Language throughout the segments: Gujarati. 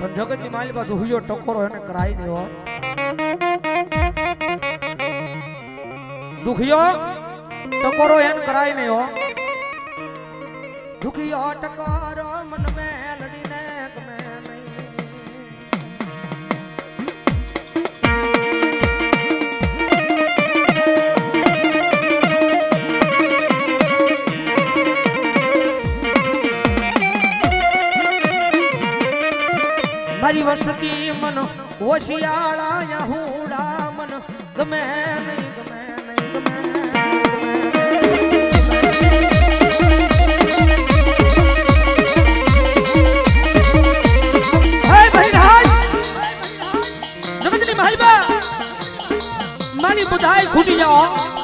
પણ જગતની માલી પાસે હુયો ટકોરો એને નહીં હો. દુખિયો, ટકોરો એને કરાય નહીં હો. દુખિયો ટકોરો વસતી મન હોશિયાળા યાહુડા મન ગમે નહીં ગમે નહીં ગમે ખૂટી જાઓ.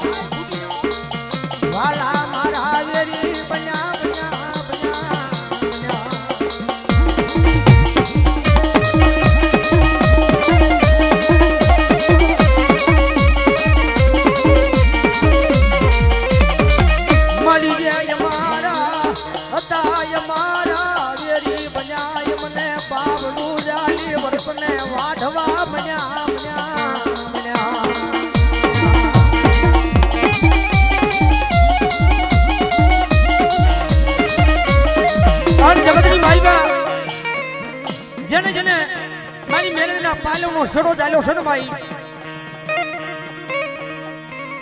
પાલવનો સડો ચાલ્યો છે ને ભાઈ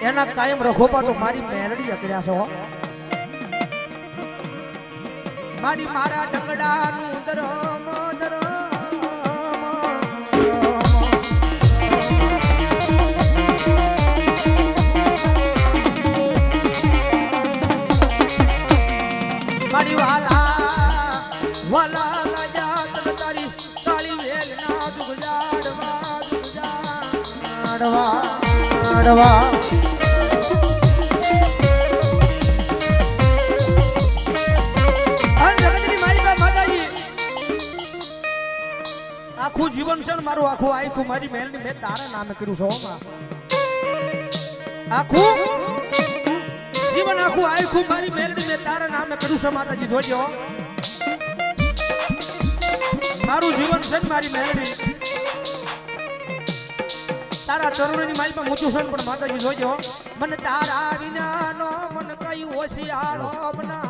એના કાયમ રખોપા તો મારી મેલડી અકડ્યા છો મારી મારા ડગડાનું ધરમ માતાજી. આખું જીવન છે ને મારું આખું આખું મારી મહેલ મેં તારા નામે કર્યું છે આખું જીવન આખું આખું મારી મહેલની મેં તારા નામે કર્યું છે, માતાજી, જોજો. મારું જીવન છે મારી મહેલની. તારા ચરણોની માલમાં મૂચું છે પણ માતાજી જોજો મને તારા વિના નો મન કયું હોશિયાળો બના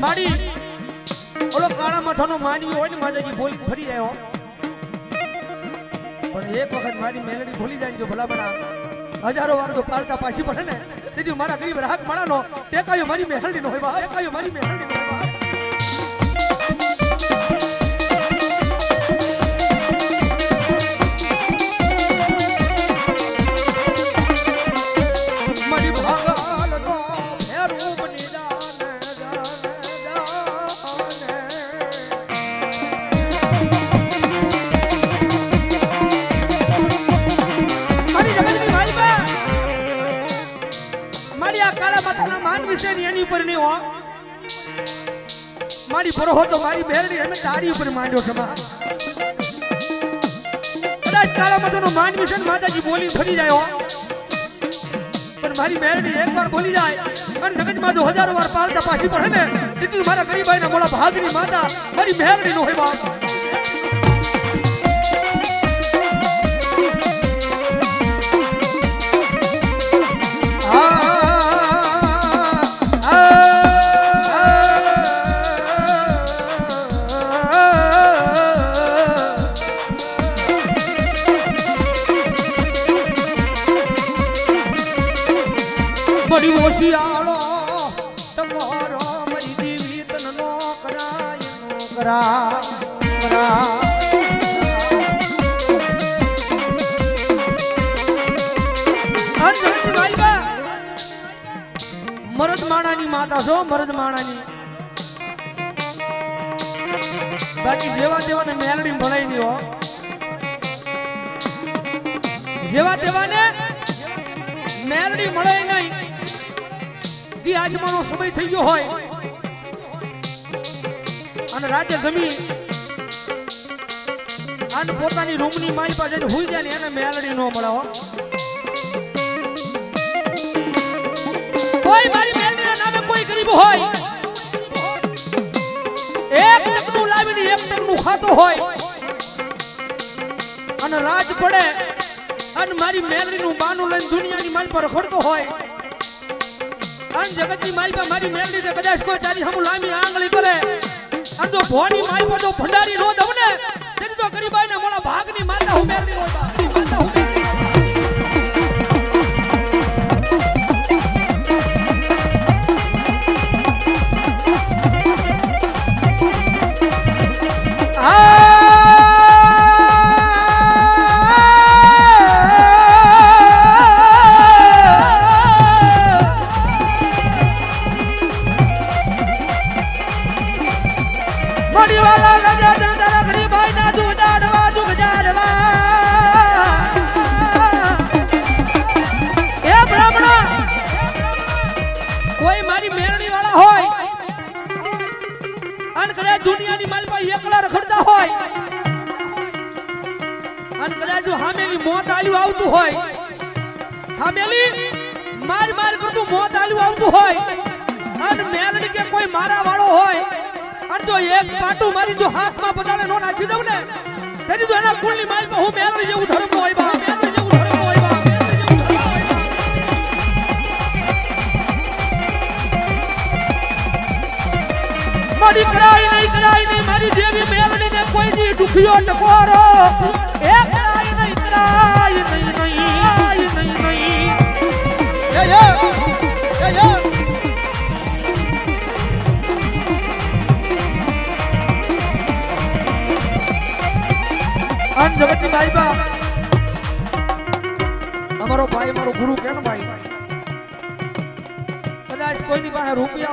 મારી ઓલો કાળા માથાનો માનવી હોય ને માતાજી બોલ ફરી જાય પણ એક વખત મારી મેલડી ભૂલી જાય જો ભલા બના હજારો વાર તો પાલતા પાછી પડે ને તેથી મારા ગરીબ રાહક માળાનો ટેકાયો મારી મેહલડી નો હોય ટેકાયો મારી મેહલડી નો હોય મારી પરોહો તો મારી બેરડી અમે તારી ઉપર માંડ્યો છે, માં. કદાચ કાળા માતાનો માનવી છે માતાજી બોલી ફરી જાય હો પણ મારી બેરડી એક વાર બોલી જાય, અને જગતમાં જો હજારો વાર પાલતા પાછી પડે ને તેથી મારા ગરીબાઈના મોડા ભાગની માતા મારી બેરડી નો હોય બાપ મરદ માણાની માતા છો મરદ માણાની બાકી જેવા તેવાને મેલડી ભણાઈ દો જેવા તેવાને મેલડી મળે નહીં દી આજમાનો સમય થઈ ગયો હોય. અને રાતે જમી અને પોતાની રૂમની માઈ પાસે જઈને જાય એને મેલડી ન મળે હો. એક ટકનું ખાતો હોય અને રાજ પડે અને મારી મેલડીનું બાનું લઈને દુનિયાની માલ પર ખોડતો હોય. અને જગતની માલ પર મારી મેલડી ને કદાચ કોઈ તારી હમ લાંબી આંગળી કરે. અને જો ભોની માલ પર જો ભંડારી નો દઉં ને તો ગરીબાઈના મોડા ભાગની માતા હું મેલડી નો જો હામેલી મોત આલ્યું આવતું હોય. હામેલી, માર માર કરતું મોત આલ્યું આવતું હોય. અને મેલડી કે કોઈ મારા વાળો હોય. અને જો એક પાટું મારી જો હાથમાં પતાળે નો નાખી દઉં ને, તેથી તો એના કુળની માલમાં હું મેલડી જેવું ધર્મ હોય બા જેવું ધર્મ હોય બા. મારી કરાઈ નહીં કરાઈ નહીં, મારી દેવી મેલડી ને કોઈ દી દુખિયો ટકોરો.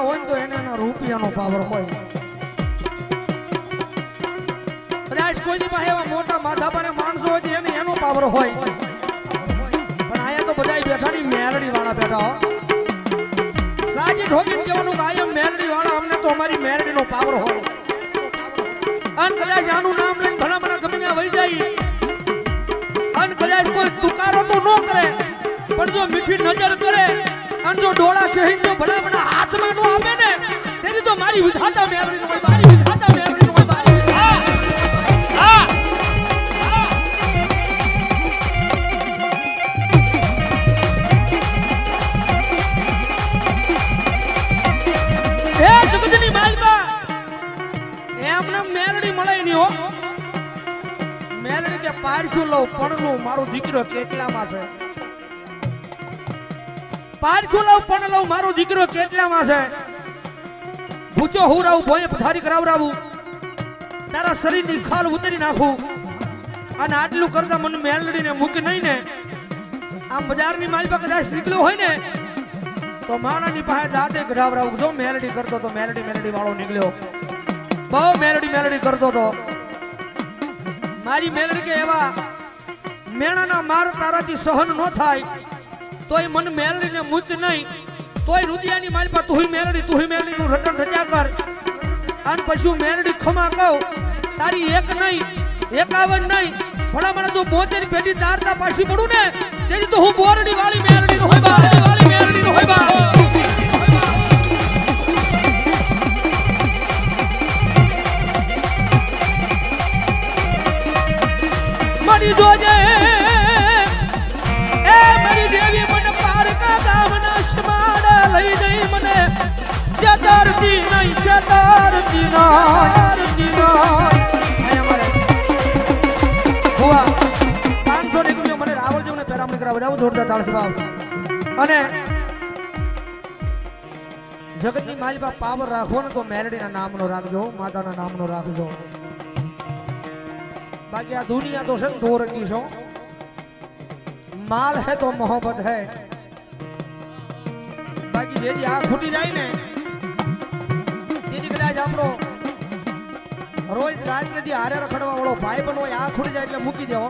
હોય ને તો એને એના રૂપિયાનો પાવર હોય. કદાચ કોઈની પાસે એવા મોટા માથા પર માણસો છે, એને એનો પાવર હોય. પણ આયા તો બધા બેઠાની મેલડી વાળા બેઠા સાજી ઠોકીને કહેવાનું કે આયા મેલડી વાળા અમને તો અમારી મેલડીનો પાવર હોય અન કદાચ આનું નામ લઈને ભલા ભલા ગમે ત્યાં વહી જાય. અન કદાચ કોઈ તુકારો તો ન કરે, પણ જો મીઠી નજર કરે, અન જો ડોળા કહીને જો ભલા ભલા હાથમાં નો આપે ને તેની તો મારી વિધાતા મેળવી કોઈ મારી વિધાતા મેળવી કોઈ મારી વિધાતા. હા. જગતની માલમાં એમને મેલડી મળે ની હો. મેલડી કે પારછું લઉં પણ મારો દીકરો કેટલામાં છે? પારછું લઉં, પણ લઉં. મારો દીકરો કેટલામાં છે? ભૂચો હુરાવું ભોય પથારી કરાવરાવું. તારા શરીરની ખાલ ઉતરી નાખું. અને આટલું કરતા મને મેલડીને મૂકી નહીં ને. આ બજારની માલ પર કદાચ નીકળ્યો હોય ને તો માણાની પાસે દાદે ગઢાવરા ઉગજો. મેલડી કરતો તો મેલડી મેલડી વાળો નીકળ્યો. બહુ મેલડી મેલડી કરતો તો. મારી મેલડી કે એવા, મેણાના માર તારાથી સહન ન થાય, તોય મન મેલડીને મૂક નહીં, તોય રુદિયાની માલ પર તુહી મેલડી તુહી મેલડીનું રટણ રટ્યા કર. અને પછી મેલડી ખમા કહું, તારી એક નહીં, એકાવન નહીં ભણા મને તું બોતેર પેટી તારતા પાછી પડું ને? તેની તો હું બોરડી વાળી મેલડી હોય બા વાળી મરી જોજે. એ મને પારકા ગામના શમાડા લઈ જઈ મને. ચતરતી મને અને જગતની માલિકા પાવર રાખો ને તો મેલડીના નામનો રાખજો, માતાના નામનો રાખજો. બાકી આ દુનિયા તો છે ને સોરંગી છો. માલ હે તો મોહબત હે. બાકી જેથી આ ખૂટી જાય ને, તેથી કદાચ આપણો રોજ રાજનીતિ હારે રખડવા વાળો ભાઈ બનવો આ ખૂટી જાય એટલે મૂકી દેવો.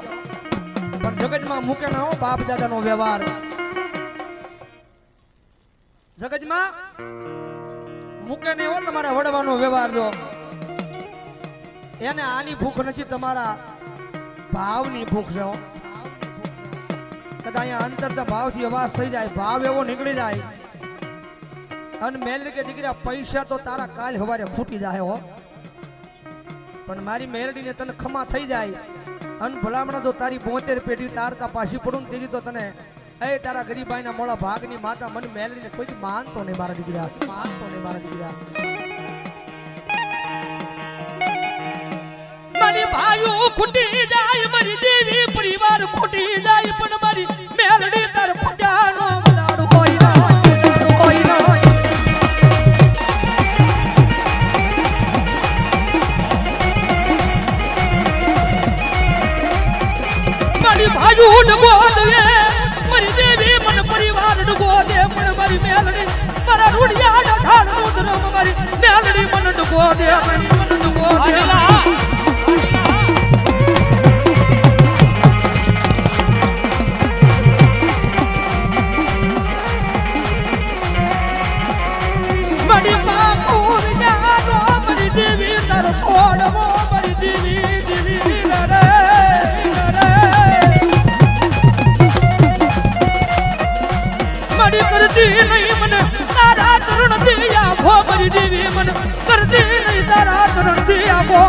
પણ જગતમાં મૂકે ના હો બાપ દાદાનો વ્યવહાર. જગતમાં મૂકે નહીં હોય તમારે વડવાનો વ્યવહાર જો. એને આની ભૂખ નથી, તમારા ભાવની ભૂખ છે કદાચ અહીંયા અંતર તો ભાવથી અવાજ થઈ જાય, ભાવ એવો નીકળી જાય. અને મેલ કે દીકરા, પૈસા તો તારા કાલ હવારે ખૂટી જાય હો. પણ મારી મેરડીને તને ખમા થઈ જાય. અને ભલામણા જો તારી બોતેર પેઢી તારતા પાછી પડું ને તેરી તો તને એ તારા ગરીબાઈના મોળા ભાગની માતા મને મેલડીને કોઈ માનતો નહીં મારા દીકરા. માનતો નહીં મારા દીકરા. મારી ભાઈઓ ખૂટી જાય, મારી દેવી પરિવાર ખૂટી જાય, પણ મારી મેલડી તાર ફટાનો વલાડ હોય ના હોય ના મારી ભાઈઓ ડગો દે મારી દેવી, મન પરિવાર ડગો દે, પણ મારી મેલડી, મારા રૂડિયા ઢાઢનું ધર્મ મારી મેલડી, મન ડગો દે મન ડગો દે. મારી પાકુર યાદો કરતી નહીં મને. તારા ચરણ દે આખો મારી દેવી મને. કરતી નહીં તારા ચરણ દે આખો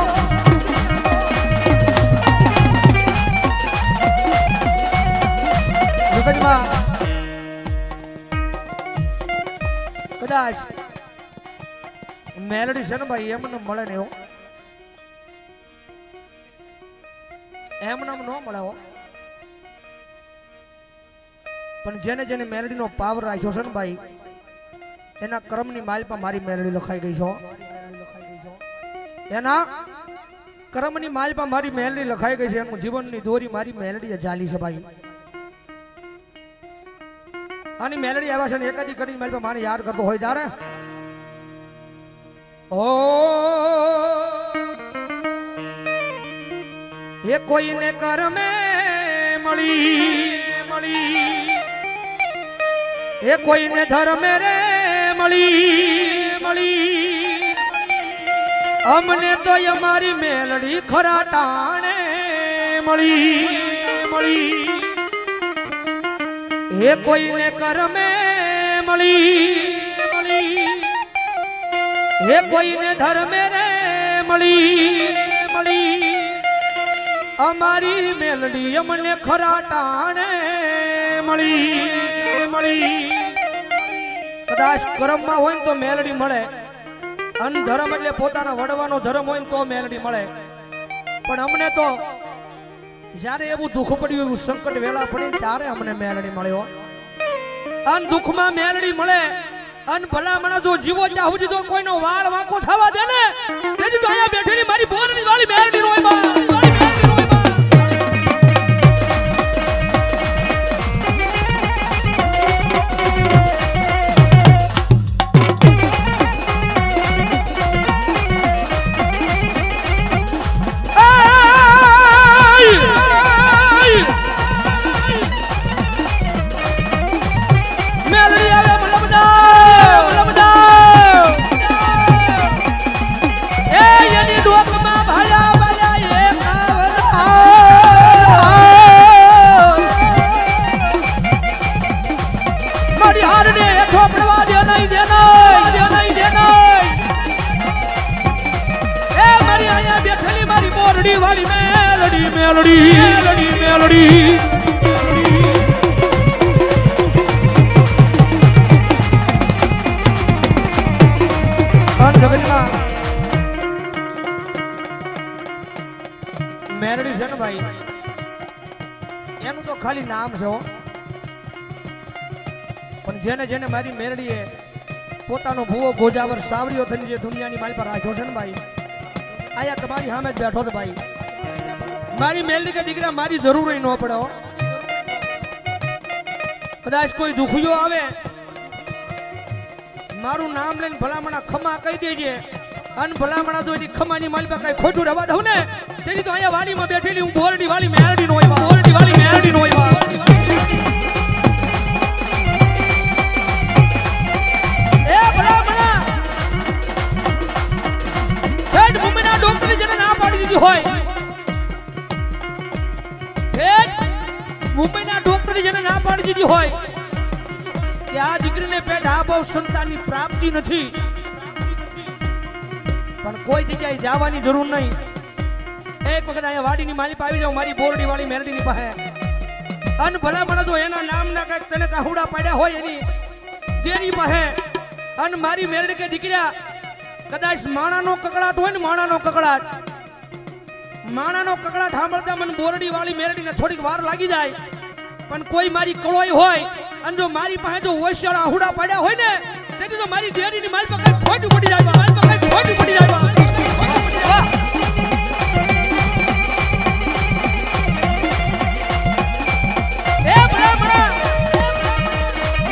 કદાચ મેલડી છે ને ભાઈ એમને મળે ને એવો. એમને ન મળે પણ જેને જેને મેલડીનો પાવર રાખ્યો છે ને ભાઈ, એના કર્મની માલમાં મારી મેલડી લખાઈ ગઈ છે. એના કર્મની માલમાં મારી મેલડી લખાઈ ગઈ છે, એનું જીવનની દોરી મારી મેલડીએ ચાલી છે ભાઈ. આની મેલડી આવ્યા છે ને એકાદી કરી મેલ પર મારે યાદ કરતો હોય ત્યારે ઓ, એ કોઈને કરમે મળી મળી. એ કોઈને ધર્મે રે મળી મળી. અમને તો અમારી મેલડી ખરા ટાણે મળી મળી. એ કોઈને કરમે મળી મળી. એ કોઈને ધર્મે રે મળી મળી. અમારી મેલડી અમને ખરા ટાણે મળી. મળી. કદાચ કરમમાં હોય તો મેલડી મળે. અન એટલે પોતાના વડવાનો ધર્મ હોય તો મેલડી મળે. પણ અમને તો જ્યારે એવું દુઃખ પડ્યું, એવું સંકટ વેલા પડી ત્યારે અમને મેલડી મળ્યો અન દુઃખમાં મેલડી મળે, અન ભલામણા જો જીવો ત્યાં સુધી તો કોઈનો વાળ વાંકો થવા દે ને. તેથી તો અહીંયા બેઠેલી મારી બોરની વાળી મેલડી રોય મેરડી છે ને ભાઈ? એનું તો ખાલી નામ છે પણ જેને જેને મારી મેરડીએ પોતાનો ભૂવો ગોજાવર સાવરીઓ થઈને જે દુનિયાની માલ પર રાખ્યો છે ને ભાઈ, આયા તમારી સામે જ બેઠો છે ભાઈ. મારી મેરડી કે દીકરા, મારી જરૂર ન પડે કદાચ કોઈ દુખિયો આવે, મારું નામ લઈને ભલામણા ખમા કહી દેજે. અન ભલામણા તો એની ખમાની માલપા કઈ ખોટું રવા દઉં ને તેથી તો અહીંયા વાડીમાં બેઠેલી હું બોરડી વાળી મેરડી નો આવ્યા બોરડી વાળી મેરડી નો જેને ના પાડી દીધી હોય. મુંબઈના ડોક્ટરે જેને ના પાડી દીધી હોય. કે દીકરીને પેટ આ બહુ પ્રાપ્તિ નથી. પણ કોઈ જગ્યાએ જવાની જરૂર નહીં. એક વખત અહીંયા વાડીની માલિક આવી જાવ મારી બોરડી વાળી મેલડીની પાસે. અન ભલા મને તો એના નામના કંઈક તને કાહુડા પાડ્યા હોય એની, તેની પાસે. અન મારી મેલડી કે દીકરા, કદાચ માણાનો કકડાટ હોય ને માણાનો કકડાટ. માણાનો કકડાટ સાંભળતા મને બોરડી વાળી મેરડીને થોડીક વાર લાગી જાય. પણ કોઈ મારી કળોઈ હોય, અને જો મારી પાસે જો ઓશિયાળા આહુડા પાડ્યા હોય ને, તેથી તો મારી દેરીની મારી પાસે કઈ પડી જાય. મારી પાસે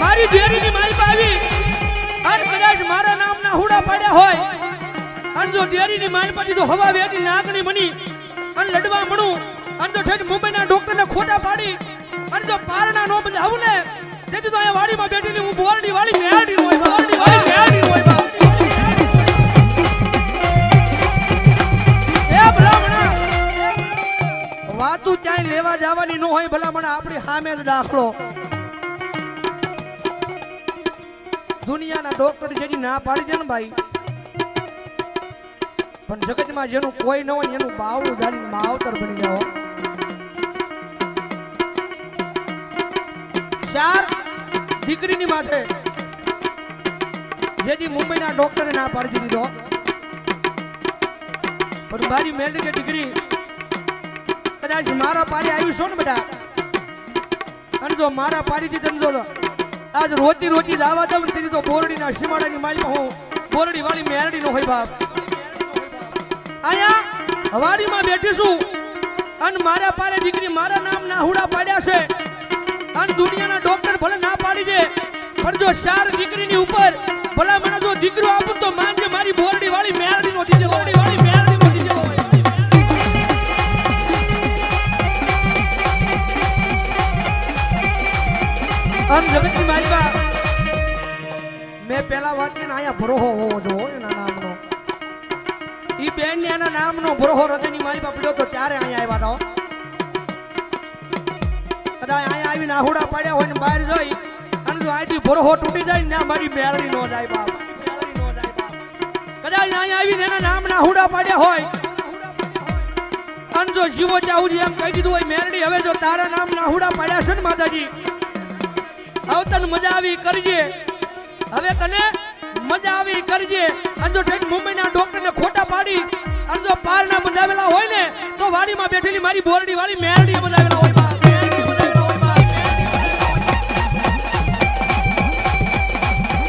મારી આવી જો મારી પાસે તો હવા વેગી નાગણી બની અને લડવા મળું અને તો ઠેઠ પાડી, અને જો પારણા નો બંધાવું ને તેથી તો હું બોરડી વાળી મેરડી હોય, બોરડી વાળી મેરડી હોય. વાતું ક્યાંય લેવા જવાની ન હોય ભલામણા આપણી સામે જ દાખલો. દુનિયાના ડોક્ટર જેની ના પાડી દે ને ભાઈ. પણ જગતમાં જેનું કોઈ ન હોય એનું બાવડું જાણી માવતર બની જાઓ ચાર દીકરીની માથે જેથી મુંબઈના ડોક્ટરે ના પાડી દીધો પણ મારી મેલ કે દીકરી કદાચ મારા પારી આવ્યું છો ને બધા, અને જો મારા પારીથી તમે જો આજ રોતી રોતી દાવા દઉં ને તેથી તો બોરડીના સીમાડાની માલમાં હું બોરડી વાળી મેરડી નો હોય બાપ. અહીંયા હવાડીમાં બેઠી છું, અને મારા પારે દીકરી મારા નામ ના હુડા પાડ્યા છે, અને દુનિયાના ડોક્ટર ભલે ના પાડી દે, પણ જો ચાર દીકરીની ઉપર ભલા મને જો દીકરો આપું તો માનજે મારી બોરડી વાળી મેરડી નો દીધો આમ જગતની માલિકા મેં પેલા વાત ને, અહીંયા ભરોહો હોવો જો એના નામનો. એના નામનો ભરોહો હૃદયની માલિકા પડ્યો તો ત્યારે અહીંયા આવ્યા હતા કદાચ અહીંયા આવીને આહુડા પાડ્યા હોય ને બહાર જોઈ, અને જો અહીંથી ભરોહો તૂટી જાય ને મારી મેળવી નો જાય કદાચ આવીને એના નામના આહુડા પાડ્યા હોય, અને જો જીવો ચાહુજી એમ કહી દીધું હોય મેરડી હવે જો તારા નામ નાહુડા પાડ્યા છે ને માતાજી હવે મજા આવી કરજે. હવે તને મજા આવી કરજે. અને જો ઠેઠ મુંબઈના ડોક્ટરને ખોટા પાડી, અને જો પારના બંધાવેલા હોય ને, તો વાડીમાં બેઠેલી મારી બોરડી વાળી મેરડી બંધાવેલા હોય.